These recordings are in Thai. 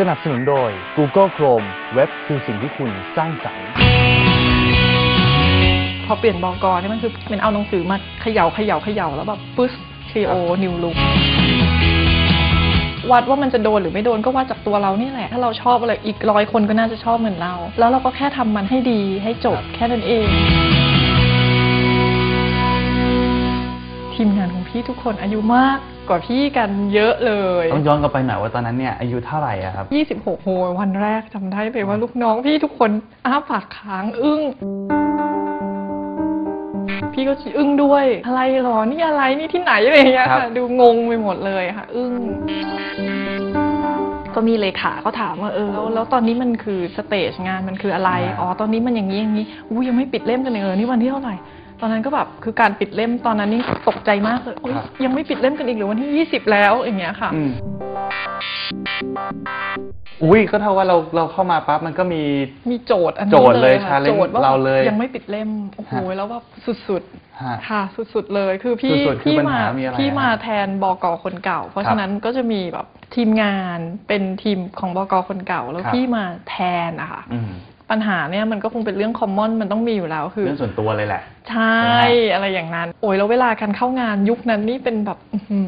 สนับสนุนโดย Google Chrome เว็บคือสิ่งที่คุณสร้างสรรค์ พอเปลี่ยนบอกอนี่มันคือเป็นเอาหนังสือมาเขย่าเขย่าเขย่าแล้วแบบปึ๊สครีโอนิวลุกวัดว่ามันจะโดนหรือไม่โดนก็วัดจากตัวเรานี่แหละ ถ้าเราชอบอะไรอีกร้อยคนก็น่าจะชอบเหมือนเรา แล้วเราก็แค่ทำมันให้ดีให้จบแค่นั้นเอง ทีมงานของพี่ทุกคนอายุมาก ว่าพี่กันเยอะเลย ต้องย้อนกลับไปหน่อยว่าตอนนั้นเนี่ยอายุเท่าไหร่อะครับ 26โหวันแรกจำได้เลยว่าลูกน้องพี่ทุกคนอ้าปากค้างอึ้ง พี่ก็อึ้งด้วย อะไรหรอ นี่อะไรนี่ที่ไหนอะไรอย่างเงี้ยครัค่ะบดูงงไปหมดเลยค่ะ อึ้งก็มีเลขาเขาถามว่าเออแล้วแล้วตอนนี้มันคือสเตจงานมันคืออะไร อ๋อตอนนี้มันอย่างนี้อย่างนี้อู้ยังไม่ปิดเล่มกันเลยเออนี่วันที่เท่าไหร่ ตอนนั้นก็แบบคือการปิดเล่มตอนนั้นนี่ตกใจมากเลยอุ๊ยครับ ยังไม่ปิดเล่มกันอีกหรือวันที่ 20 แล้วอย่างเงี้ยค่ะ อืมอุ้ยก็เท่าว่าเราเราเข้ามาปั๊บมันก็มี มีโจทย์อันนี้โจทย์เลยค่ะ challenge โจทย์ว่าเราเลยยังไม่ปิดเล่มโอ้โหฮะ แล้วว่าสุดฮะ ๆ ค่ะ สุดๆเลยคือพี่สุดๆคือพี่ปัญมาหามีอะไรพี่ฮะมาแทนบกคนเก่า เพราะครับฉะนั้นก็จะมีแบบทีมงานเป็นทีมของบกคนเก่า แล้วครับ พี่มาแทนอะค่ะอืม ปัญหาเนี่ยมันก็คงเป็นเรื่องคอมมอนมันต้องมีอยู่แล้วคือ เรื่องส่วนตัวเลยแหละ ใช่อะไรอย่างนั้น โอ้ยแล้วเวลาการเข้างานยุคนั้นนี่เป็นแบบอื้อหื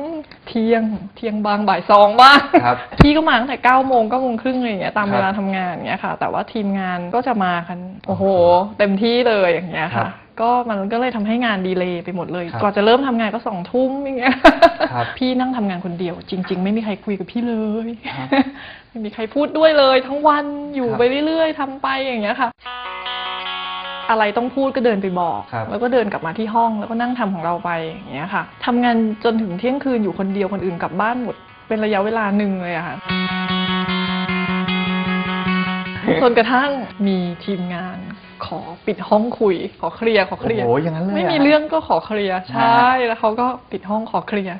อเที่ยงเที่ยงบางบ่ายสองบ้างครับพี่ก็มาตั้งแต่เก้าโมงเก้าโมงครึ่งอะไรอย่างเงี้ยตามครับเวลาทำงานอย่างเงี้ยค่ะ แต่ว่าทีมงานก็จะมากัน โอ้โห เต็มที่เลยอย่างเงี้ยครัค่ะบ ก็มันก็เลยทำให้งานดีเลย์ไปหมดเลย ครับกว่าจะเริ่มทำงานก็สองทุ่มอย่างเงี้ยครับพี่นั่งทำงานคนเดียว จริง ๆ ไม่มีใครคุยกับพี่เลย ครับไม่มีใครพูดด้วยเลย ทั้งวันอยู่ครับไปเรื่อยๆทำไปอย่างเงี้ยค่ะ อะไรต้องพูดก็เดินไปบอก ครับ แล้วก็เดินกลับมาที่ห้องแล้วก็นั่งทำของเราไปอย่างเงี้ยค่ะทำงานจนถึงเที่ยงคืนอยู่คนเดียวคนอื่นกลับบ้านหมดเป็นระยะเวลาหนึ่งเลยอะค่ะ จนกระทั่งมีทีมงาน ขอปิดห้องคุย ขอเคลียร์ขอเคลียร์โอ้โหอย่างนั้นเลยไม่มีอะเรื่องก็ขอเคลียร์ใช่ฮะแล้วเขาก็ปิดห้องขอเคลียร์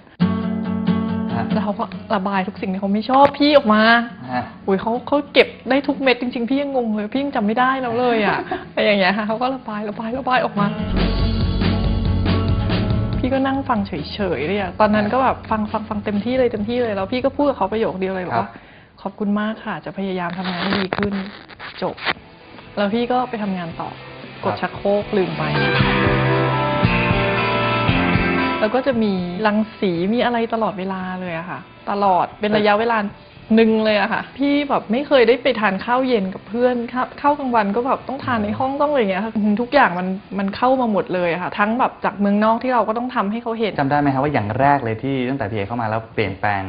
ฮะ แล้วเขาก็ระบายทุกสิ่งที่เขาไม่ชอบพี่ออกมาฮะอุ้ยเขาเขาเก็บได้ทุกเม็ดจริง ๆ พี่ยังงงเลยพี่ยังจำไม่ได้แล้วเลยอะ อะไรอย่างเงี้ยค่ะเขาก็ระบายระบายระบายออกมา พี่ก็นั่งฟังเฉยๆเลยอะตอนนั้นก็แบบฟังฟังฟังเต็มที่เลยเต็มที่เลยแล้วพี่ก็พูดกับเขาประโยคเดียวเลยบอกว่าขอบคุณมากค่ะ จะพยายามทำงานให้ดีขึ้นจบ แล้วพี่ก็ไปทำงานต่อกดชักโครกลืมไป แล้วก็จะมีรังสีมีอะไรตลอดเวลาเลยอะค่ะ ตลอดเป็นระยะเวลาหนึ่งเลยอะค่ะ พี่แบบไม่เคยได้ไปทานข้าวเย็นกับเพื่อนข้าวข้าวกลางวันก็แบบต้องทานในห้องต้องอะไรอย่างเงี้ยค่ะทุกอย่างมันมันเข้ามาหมดเลยอะค่ะ ทั้งแบบจากเมืองนอกที่เราก็ต้องทำให้เขาเห็น จำได้ไหมครับว่าอย่างแรกเลยที่ตั้งแต่พี่เอเข้ามาแล้วเปลี่ยนแปลง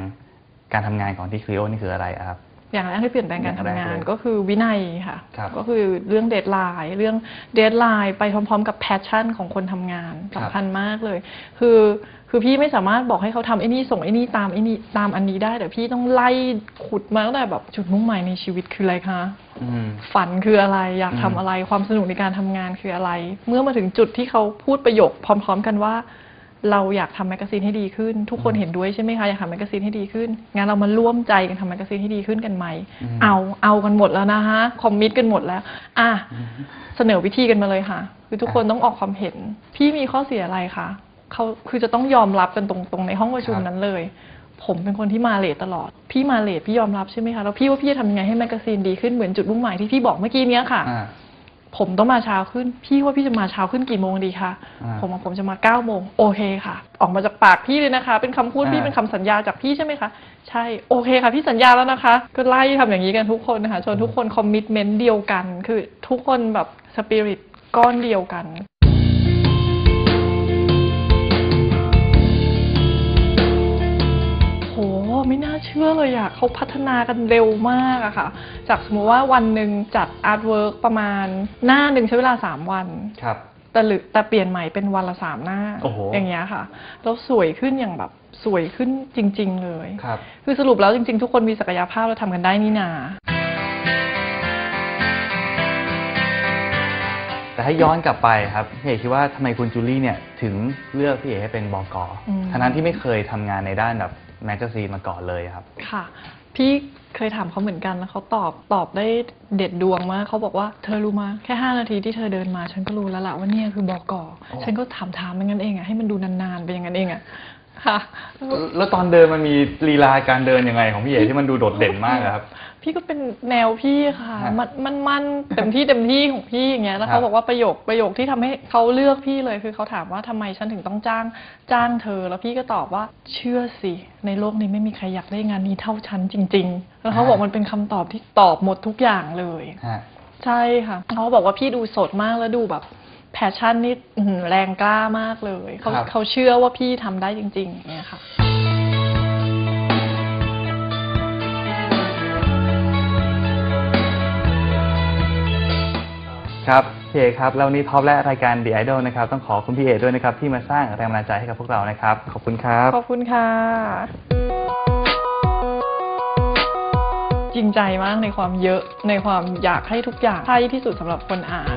การทำงานของที่คลีโอนี่คืออะไรอะครับ อย่างแรกที่เปลี่ยนแปลงการทำงาอย่างแรกนเลยก็คือวินัยค่ะ ครับก็คือเรื่องเดทไลน์เรื่องเดทไลน์ไปพร้อมๆ กับแพชชั่นของคนทำงานครับ สำคัญมากเลย คือคือพี่ไม่สามารถบอกให้เขาทำไอ้นี่ส่งไอ้นี่ตามไอ้นี่ตามอันนี้ได้ แต่พี่ต้องไล่ขุดมาตั้งแต่แบบจุดมุ่งหมายในชีวิตคืออะไรคะ อืม ฝันคืออะไรอยากทำอืมอะไรความสนุกในการทำงานคืออะไร เมื่อมาถึงจุดที่เขาพูดประโยคพร้อม ๆ กันว่า เราอยากทำแมกกาซีนให้ดีขึ้น ทุกคนเห็นด้วยใช่ไหมคะอยากทำแมกกาซีนให้ดีขึ้นงั้นเรามาร่วมใจกันทำแมกกาซีนให้ดีขึ้นกันไหมอืมเอาเอากันหมดแล้วนะฮะคอมมิตกันหมดแล้ว อะอืมเสนอวิธีกันมาเลยค่ะ คือทุกคนต้องออกความเห็น พี่มีข้อเสียอะไรคะเขาคือจะต้องยอมรับกันตรงตรงในห้องประชุมครับนั้นเลย ผมเป็นคนที่มาเลทตลอด พี่มาเลทพี่ยอมรับใช่ไหมคะแล้วพี่ว่าพี่จะทำยังไงให้แมกกาซีนดีขึ้นเหมือนจุดมุ่งหมายที่พี่บอกเมื่อกี้เนี้ยค่ะอ่า ผมต้องมาเช้าขึ้น พี่ว่าพี่จะมาเช้าขึ้นกี่โมงดีคะอ่าผมว่าผมจะมาเก้าโมงโอเคค่ะ ออกมาจากปากพี่เลยนะคะ เป็นคำพูดพี่อ่าเป็นคำสัญญาจากพี่ใช่ไหมคะ ใช่โอเคค่ะ พี่สัญญาแล้วนะคะ ก็ไล่ทำอย่างนี้กันทุกคนนะคะจนทุกคนคอมมิชเมนต์เดียวกัน คือทุกคนแบบสปิริตก้อนเดียวกัน เชื่อเลยอะเขาพัฒนากันเร็วมากอะค่ะ จากสมมติว่าวันหนึ่งจัดอาร์ตเวิร์กประมาณหน้าหนึ่งใช้เวลา 3 วัน ครับ แต่หรือแต่เปลี่ยนใหม่เป็นวันละสามหน้าโอ้โหอย่างเงี้ยค่ะ แล้วสวยขึ้นอย่างแบบสวยขึ้นจริง ๆ เลย ครับ คือสรุปแล้วจริง ๆ ทุกคนมีศักยภาพแล้วทำกันได้นี่นา แต่ถ้าย้อนกลับไปครับพี่เอกคิดว่าทำไมคุณจูลี่เนี่ยถึงเลือกพี่เอกให้เป็นบกอืม ทั้งนั้นที่ไม่เคยทำงานในด้านแบบ แมกกาซีนมาก่อนเลยครับ ค่ะ พี่เคยถามเขาเหมือนกันแล้วเขาตอบตอบได้เด็ดดวงมากเขาบอกว่าเธอรู้มาแค่ห้านาทีที่เธอเดินมา ฉันก็รู้แล้วล่ะว่าเนี่ยคือบอกอฉันก็ถามถามๆมันงั้นเองอะให้มันดูนานๆไปอย่างนั้นเองอะ ค่ะ แล้วตอนเดินมันมีลีลาการเดินยังไงของพี่เอ๋ที่มันดูโดดเด่นมากอะครับ พี่ก็เป็นแนวพี่ค่ะ ฮะมันมันมันเต็มที่เต็มที่ของพี่อย่างเงี้ยแล้วครัเขาบบอกว่าประโยคประโยคที่ทำให้เขาเลือกพี่เลยคือเขาถามว่าทำไมฉันถึงต้องจ้างจ้างเธอ แล้วพี่ก็ตอบว่าเชื่อสิในโลกนี้ไม่มีใครอยากได้งานนี้เท่าฉันจริง ๆ แล้วเขาบอกมันเป็นคำตอบที่ตอบหมดทุกอย่างเลย ฮะ ใช่ค่ะเขาบอกว่าพี่ดูสดมากแล้วดูแบบ แพชชั่นนี่อื้อหือแรงกล้ามากเลยเขาครับ เขาเชื่อว่าพี่ทำได้จริงๆเนี่ยค่ะ ครับพี่เอ๋ครับแล้ววันนี้ท็อปและรายการ The Idol นะครับต้องขอคุณพี่เอ๋ด้วยนะครับที่มาสร้างแรงบันดาลใจให้กับพวกเรานะครับขอบคุณครับ ขอบคุณค่ะ จริงใจมากในความเยอะในความอยากให้ทุกอย่างใช่ที่สุดสำหรับคนอ่าน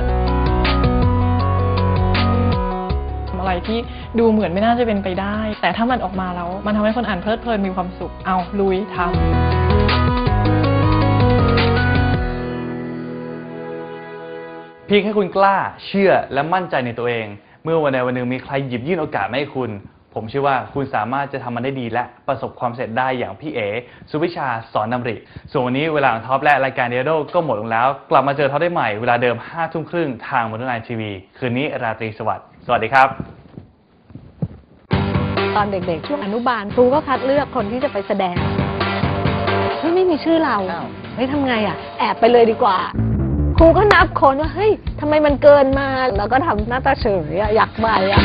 ที่ดูเหมือนไม่น่าจะเป็นไปได้ แต่ถ้ามันออกมาแล้ว มันทำให้คนอ่านเพลิดเพลินมีความสุขเอาลุยทำเพียงแค่คุณกล้าเชื่อและมั่นใจในตัวเอง เมื่อวันใดวันหนึ่งมีใครหยิบยื่นโอกาสมาให้คุณ ผมเชื่อว่าคุณสามารถจะทำมันได้ดีและประสบความสำเร็จได้อย่างพี่เอสุวิชาสอนนำริ ส่วนวันนี้เวลาของท็อปและรายการเดียโดก็หมดลงแล้ว กลับมาเจอท็อปได้ใหม่เวลาเดิม5้าทุ่มครึ่งทางมอนไลน์ทีวี คืนนี้ราตรีสวัสดิ์สวัสดีครับ ตอนเด็กๆ ช่วงอนุบาลครูก็คัดเลือกคนที่จะไปแสดงเฮ้ยไม่มีชื่อเราอ้าว เฮ้ยทำไงอะ แอบไปเลยดีกว่า ครูก็นับคนว่าเฮ้ยทำไมมันเกินมา แล้วก็ทำหน้าตาเฉยอะอยากไปอะ